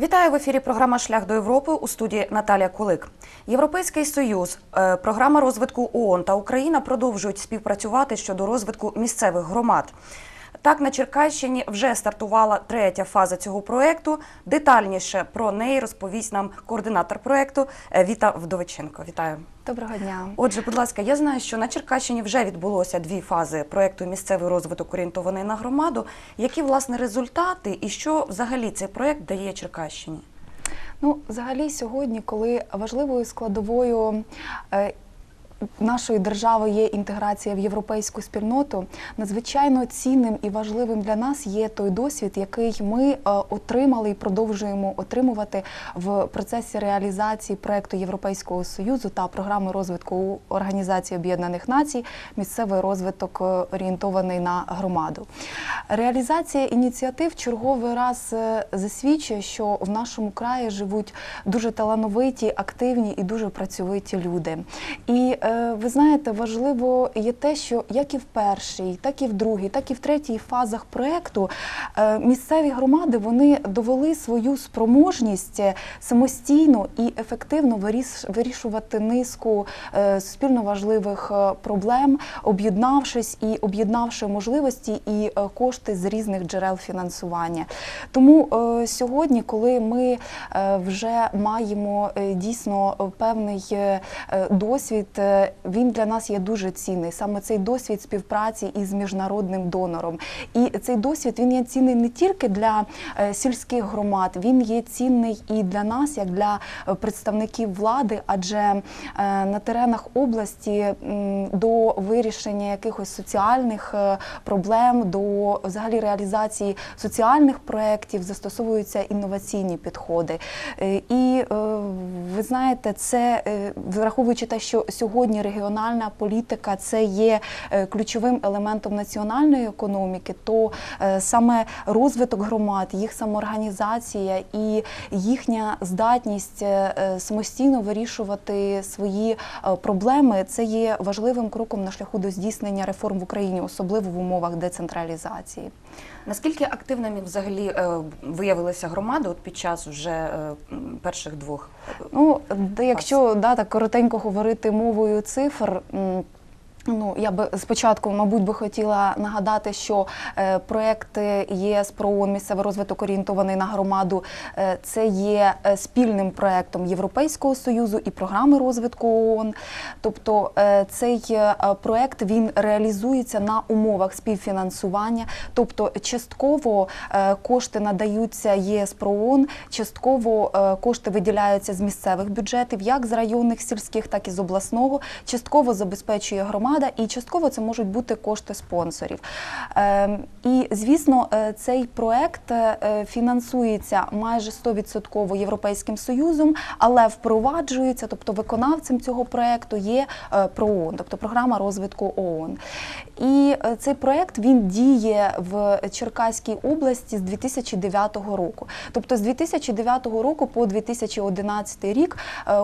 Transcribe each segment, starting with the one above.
Вітаю в ефірі. Програма Шлях до Європи у студії Наталія Кулик. Європейський союз, е, програма розвитку ООН та Україна продовжують співпрацювати щодо розвитку місцевих громад. Так, на Черкащині вже стартувала третя фаза цього проекту. Детальніше про неї розповість нам координатор проекту е, Віта Вдовиченко. Вітаю. Доброго дня. Отже, будь ласка, я знаю, що на Черкащині вже відбулося дві фази проекту Місцевий розвиток орієнтований на громаду. Які власне результати і що взагалі цей проект дає Черкащині? Ну, взагалі, сьогодні, коли важливою складовою е, нашої держави є інтеграція в європейську спільноту, надзвичайно цінним і важливим для нас є той досвід, який ми е, отримали і продовжуємо отримувати в процесі реалізації проекту Європейського союзу та програми розвитку Організації Об'єднаних Націй, місцевий розвиток е, орієнтований на громаду. Реалізація ініціатив черговий раз е, засвідчує, що в нашому краї живуть дуже талановиті, активні і дуже працьовиті люди. І ви знаєте, важливо є те, що як і в першій, так і в другій, так і в третій фазах проекту е, місцеві громади вони довели свою спроможність е, самостійно і ефективно вирішувати низку е, суспільно важливих е, проблем, об'єднавшись і об'єднавши можливості і е, кошти з різних джерел фінансування. Тому е, сьогодні, коли ми е, вже маємо е, дійсно е, певний е, е, досвід, е, він для нас є дуже цінний. Саме цей досвід співпраці із міжнародним донором. І цей досвід він є цінний не тільки для е, сільських громад, він є цінний і для нас, як для е, представників влади, адже е, на теренах області до вирішення якихось соціальних проблем, до взагалі реалізації соціальних проєктів застосовуються інноваційні підходи. І ви знаєте, це враховуючи те, що сьогодні регіональна політика це є е, ключовим елементом національної економіки, то е, саме розвиток громад, їх самоорганізація і їхня здатність е, самостійно вирішувати свої проблеми це є важливим кроком на шляху до здійснення реформ в Україні, особливо в умовах децентралізації. Наскільки активними взагалі е, громада громади от під час вже е, перших двох? Ну, якщо да, так коротенько говорити мовою цифр. Ну, я би спочатку, мабуть, би хотіла нагадати, що е, проект ЄС про місцевий розвиток орієнтований на громаду. е, це є е, спільним проектом Європейського союзу і програми розвитку ООН. Тобто е, цей е, проект він реалізується на умовах співфінансування. Тобто, частково е, кошти надаються ЄС про частково е, кошти виділяються з місцевих бюджетів, як з районних сільських, так і з обласного. Частково забезпечує громада, і частково це можуть бути кошти спонсорів. Ем, І звісно, е, цей проект е, фінансується майже 100% Європейським Союзом, але впроваджується, тобто виконавцем цього проекту є е, ПРООН, тобто програма розвитку ООН. І цей проект він діє в Черкаській області з 2009 року. Тобто з 2009 року по 2011 рік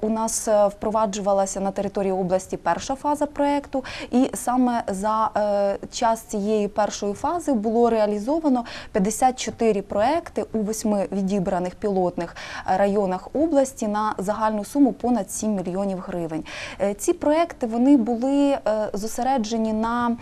у нас впроваджувалася на території області перша фаза проекту, і саме за е, час цієї першої фази було реалізовано 54 проекти у восьми відібраних пілотних е, районах області на загальну суму понад 7 мільйонів гривень. Е, Ці проекти вони були зосереджені на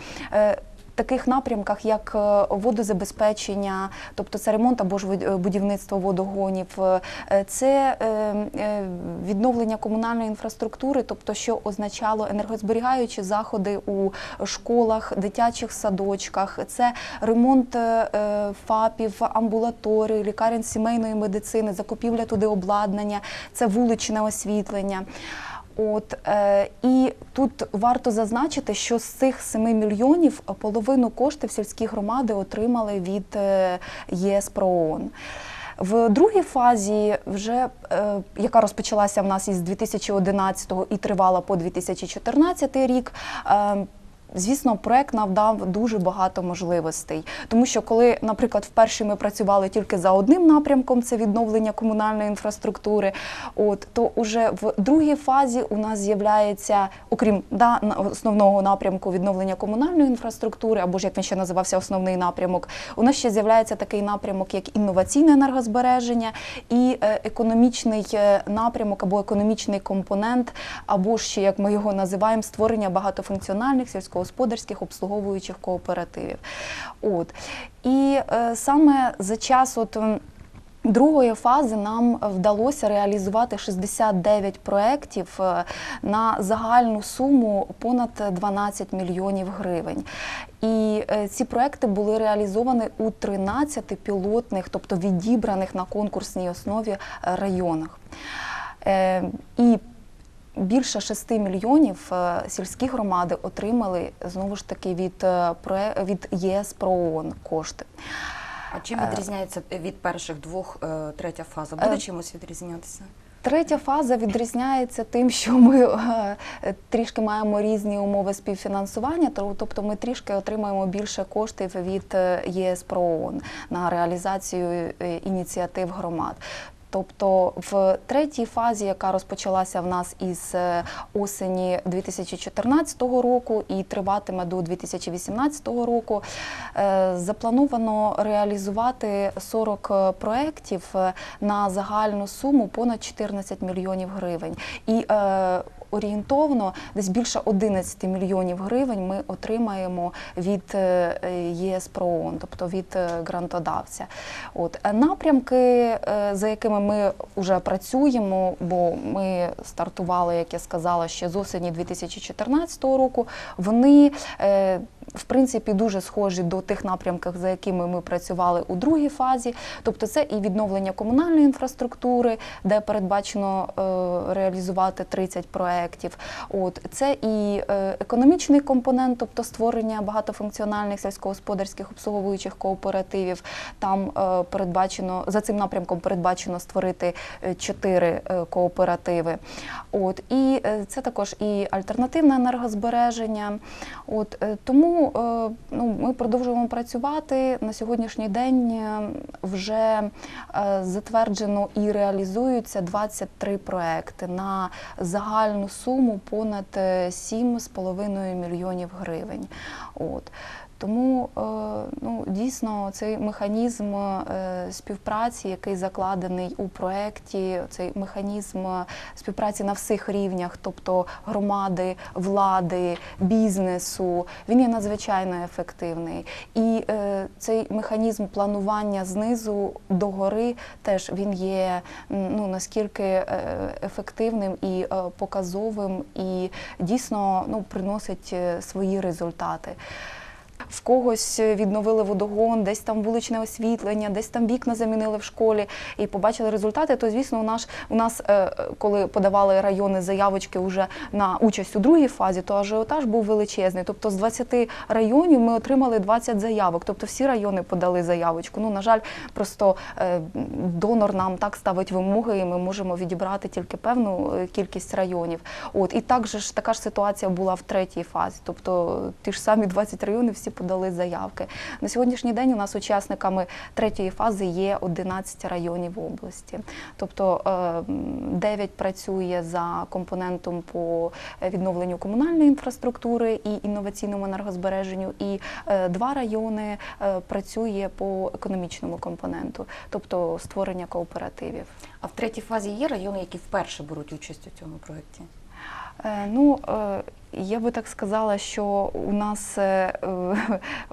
Таких напрямках, як е, водозабезпечення, тобто це ремонт або ж будівництво водогонів, е, це е, е, відновлення комунальної інфраструктури, тобто що означало енергозберігаючі заходи у школах, дитячих садочках, це ремонт е, е, ФАПів, амбулаторій, лікарень сімейної медицини, закупівля туди обладнання, це вуличне освітлення. От е, і тут варто зазначити, що з цих 7 мільйонів половину коштів сільські громади отримали від е, ЄС про ООН. В другій фазі, вже е, яка розпочалася в нас із 2011 і тривала по 2014 рік. Е, Звісно, проект нам дав дуже багато можливостей, тому що коли, наприклад, вперше ми працювали тільки за одним напрямком, це відновлення комунальної інфраструктури. От то уже в другій фазі у нас з'являється, окрім да, основного напрямку відновлення комунальної інфраструктури, або ж як він ще називався основний напрямок, у нас ще з'являється такий напрямок, як інноваційне енергозбереження і е, економічний е, напрямок або економічний компонент, або ще як ми його називаємо, створення багатофункціональних сільськогосподарських обслуговуючих кооперативів. От і е, саме за час от. Другої фази нам вдалося реалізувати 69 проєктів е, на загальну суму понад 12 мільйонів гривень. І е, ці проекти були реалізовані у 13 пілотних, тобто відібраних на конкурсній основі е, районах. І більше 6 мільйонів е, сільські громади отримали знову ж таки від, е, від ЄС ПРООН кошти. А чим відрізняється від перших двох е, третя фаза? Е, Буде чимось відрізнятися? Третя фаза відрізняється тим, що ми е, трішки маємо різні умови співфінансування, тобто ми трішки отримаємо більше коштів від е, ЄС ПРООН на реалізацію е, ініціатив громад. Тобто в третій фазі, яка розпочалася в нас із е, осені 2014 року і триватиме до 2018 року, е, заплановано реалізувати 40 проєктів е, на загальну суму понад 14 мільйонів гривень. І Орієнтовно десь більше 11 мільйонів гривень ми отримаємо від е, ЄС ПРООН, тобто від е, грантодавця. От е, напрямки, за якими ми вже працюємо, бо ми стартували, як я сказала, ще з осені 2014 року. Вони в принципі дуже схожі до тих напрямків, за якими ми працювали у другій фазі. Тобто, це і відновлення комунальної інфраструктури, де передбачено е, реалізувати 30 проєктів. От це і е, економічний компонент, тобто створення багатофункціональних сільськогосподарських обслуговуючих кооперативів. Там е, передбачено за цим напрямком передбачено створити чотири кооперативи. От і це також і альтернативне енергозбереження. От е, е, ну, ми продовжуємо працювати на сьогоднішній день. е, Вже е, затверджено і реалізуються 23 проекти на загальну суму понад е, 7,5 мільйонів гривень. От. Тому е, ну, дійсно цей механізм е, співпраці, який закладений у проєкті, цей механізм е, співпраці на всіх рівнях, тобто громади, влади, бізнесу, він є надзвичайно ефективний. І цей механізм планування знизу до гори теж він є ну, наскільки ефективним і показовим, і дійсно ну, приносить свої результати. В когось відновили водогон, десь там вуличне освітлення, десь там вікна замінили в школі і побачили результати. То звісно, у нас у нас, е, коли подавали райони заявочки вже на участь у другій фазі, то ажіотаж був величезний. Тобто з 20 районів ми отримали 20 заявок. Тобто всі райони подали заявочку. Ну на жаль, просто е, донор нам так ставить вимоги, і ми можемо відібрати тільки певну е, кількість районів. От і також така ж ситуація була в третій фазі. Тобто ті ж самі 20 районів всі подали заявки. На сьогоднішній день у нас учасниками третьої фази є 11 районів області. Тобто 9 працює за компонентом по е, відновленню комунальної інфраструктури і інноваційному енергозбереженню, і е, два райони е, працює по економічному компоненту, тобто створення кооперативів. А в третій фазі є райони, які вперше беруть участь у цьому проєкті? Е, Ну, е, я би так сказала, що у нас, е,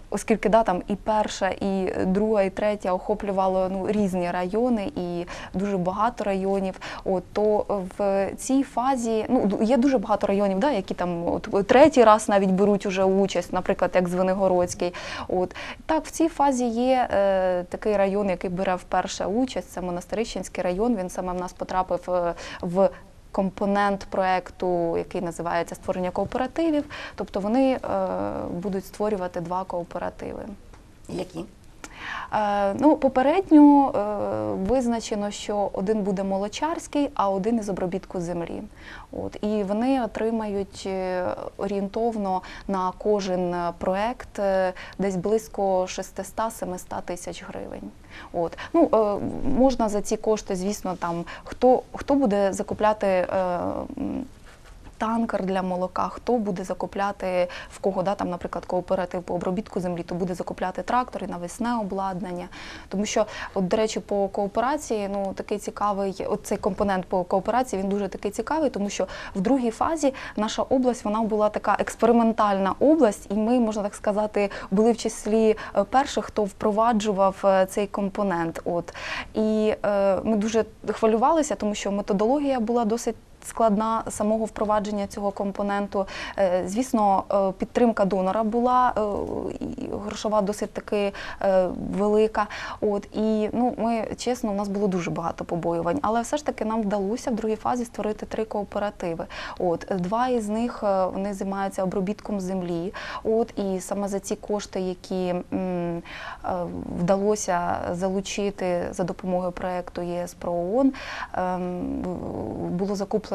оскільки да, там і перша, і друга, і третя охоплювало ну, різні райони і дуже багато районів, от, то в цій фазі ну, є дуже багато районів, да, які там от, третій раз навіть беруть уже участь, наприклад, як Звенигородський. От. Так, в цій фазі є е, такий район, який бере вперше участь, це Монастирищенський район, він саме в нас потрапив в компонент проекту, який називається створення кооперативів. Тобто вони е, будуть створювати два кооперативи. Які? Е, Ну, попередньо е, визначено, що один буде молочарський, а один із обробітку землі. От і вони отримають е, орієнтовно на кожен проект десь близько 600-700 тисяч гривень. От ну можна за ці кошти, звісно, там хто хто буде закупляти. Танкер для молока, хто буде закупляти в кого, да, там, наприклад, кооператив по обробітку землі, то буде закупляти трактор і навесне обладнання. Тому що, от, до речі, по кооперації, ну такий цікавий, от цей компонент по кооперації, він дуже такий цікавий, тому що в другій фазі наша область вона була така експериментальна область, і ми, можна так сказати, були в числі е, перших, хто впроваджував е, цей компонент. От і е, ми дуже хвилювалися, тому що методологія була досить. Складна самого впровадження цього компоненту. Е, Звісно, е, підтримка донора була е, грошова досить таки велика. От і ну ми чесно, у нас було дуже багато побоювань, але все ж таки нам вдалося в другій фазі створити три кооперативи. От два із них вони займаються обробітком землі. От і саме за ці кошти, які вдалося залучити за допомогою проекту ЄС про ООН, ем, було закуплено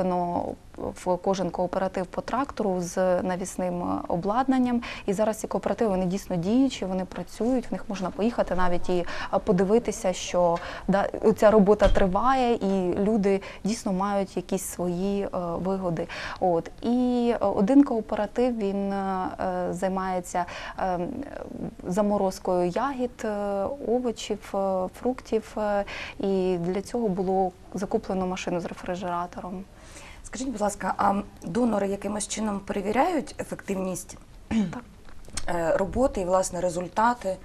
в кожен кооператив по трактору з навісним обладнанням. І зараз ці кооперативи вони дійсно діючі, вони працюють. В них можна поїхати навіть і подивитися, що да, ця робота триває, і люди дійсно мають якісь свої е, вигоди. От і е, один кооператив він е, займається е, заморозкою ягід, овочів, фруктів. І для цього було закуплено машину з рефрижератором. Скажіть, будь ласка, а донори якимось чином перевіряють ефективність Так. е, роботи і власне результати?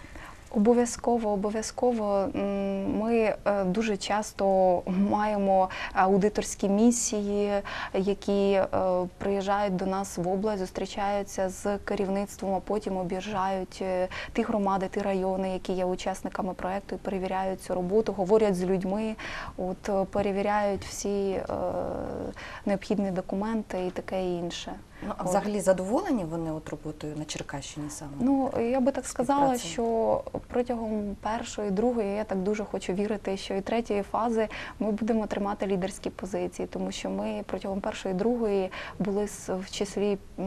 Обов'язково, обов'язково ми е, дуже часто маємо аудиторські місії, які е, приїжджають до нас в область, зустрічаються з керівництвом, а потім об'їжджають е, ті громади, ті райони, які є учасниками проекту, і перевіряють цю роботу, говорять з людьми, от перевіряють всі необхідні документи і таке інше. Ну, а взагалі задоволені вони от роботою на Черкащині саме? Ну я би так сказала, що протягом першої, другої, я так дуже хочу вірити, що і третьої фази ми будемо тримати лідерські позиції, тому що ми протягом першої, другої були в числі е,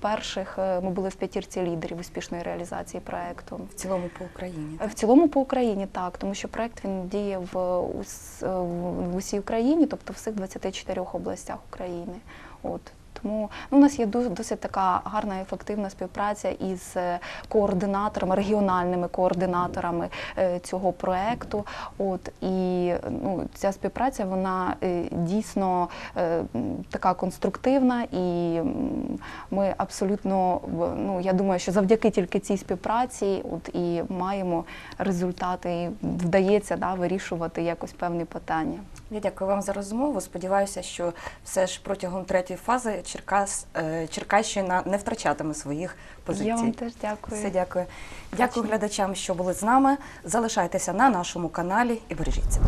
перших. е, Ми були в п'ятірці лідерів успішної реалізації проекту. в цілому по Україні. В цілому по Україні так, тому що проект він діє в, ус- в усій Україні, тобто в всіх 24 областях України. От. Тому ну, у нас є досить така гарна ефективна співпраця із е, координаторами, регіональними координаторами е, цього проекту. От і ну, ця співпраця вона е, дійсно така конструктивна, і ми абсолютно ну я думаю, що завдяки тільки цій співпраці, от і маємо результати, і вдається да, вирішувати якось певні питання. Я дякую вам за розмову. Сподіваюся, що все ж протягом третьої фази Черкас, е, Черкащина не втрачатиме своїх позицій. Я вам теж дякую. Все дякую. Дякую глядачам, що були з нами. Залишайтеся на нашому каналі і бережіть себе.